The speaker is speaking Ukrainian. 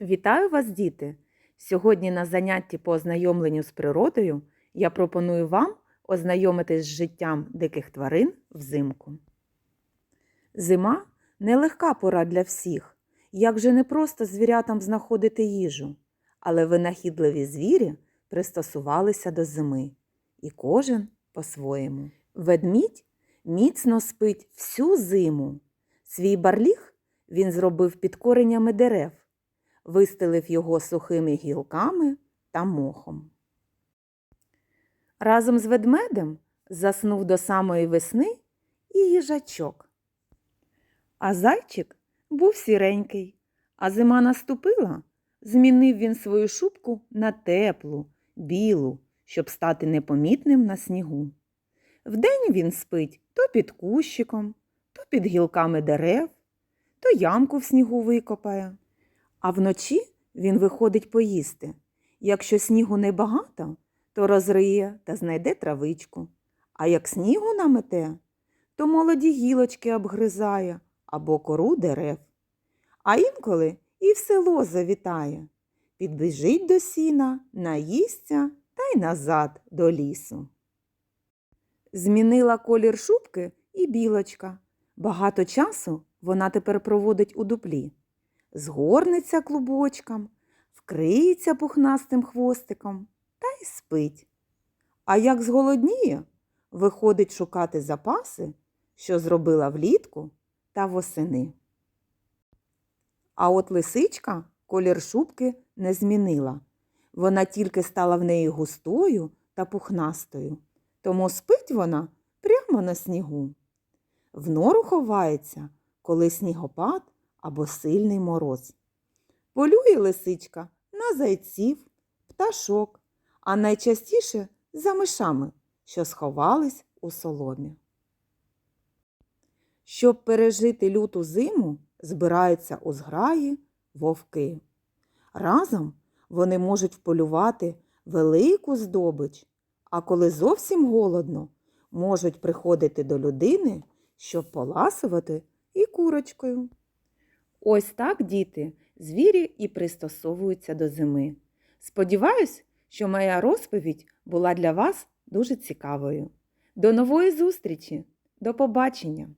Вітаю вас, діти! Сьогодні на занятті по ознайомленню з природою я пропоную вам ознайомитись з життям диких тварин взимку. Зима нелегка пора для всіх. Як же не просто звірятам знаходити їжу, але винахідливі звірі пристосувалися до зими, і кожен по-своєму. Ведмідь міцно спить всю зиму. Свій барліг він зробив під коренями дерев вистелив його сухими гілками та мохом. Разом з ведмедем заснув до самої весни і їжачок. А зайчик був сіренький, а зима наступила, змінив він свою шубку на теплу, білу, щоб стати непомітним на снігу. Вдень він спить то під кущиком, то під гілками дерев, то ямку в снігу викопає. А вночі він виходить поїсти. Якщо снігу небагато, то розриє та знайде травичку. А як снігу намете, то молоді гілочки обгризає або кору дерев. А інколи і в село завітає, підбіжить до сіна, наїсться та й назад до лісу. Змінила колір шубки і білочка. Багато часу вона тепер проводить у дуплі згорнеться клубочком, вкриється пухнастим хвостиком та й спить. А як зголодніє, виходить шукати запаси, що зробила влітку та восени. А от лисичка колір шубки не змінила. Вона тільки стала в неї густою та пухнастою, тому спить вона прямо на снігу. В нору ховається, коли снігопад або сильний мороз. Полює лисичка на зайців, пташок, а найчастіше за мишами, що сховались у соломі. Щоб пережити люту зиму, збираються у зграї вовки. Разом вони можуть вполювати велику здобич, а коли зовсім голодно, можуть приходити до людини, щоб поласувати і курочкою. Ось так, діти, звірі і пристосовуються до зими. Сподіваюсь, що моя розповідь була для вас дуже цікавою. До нової зустрічі! До побачення!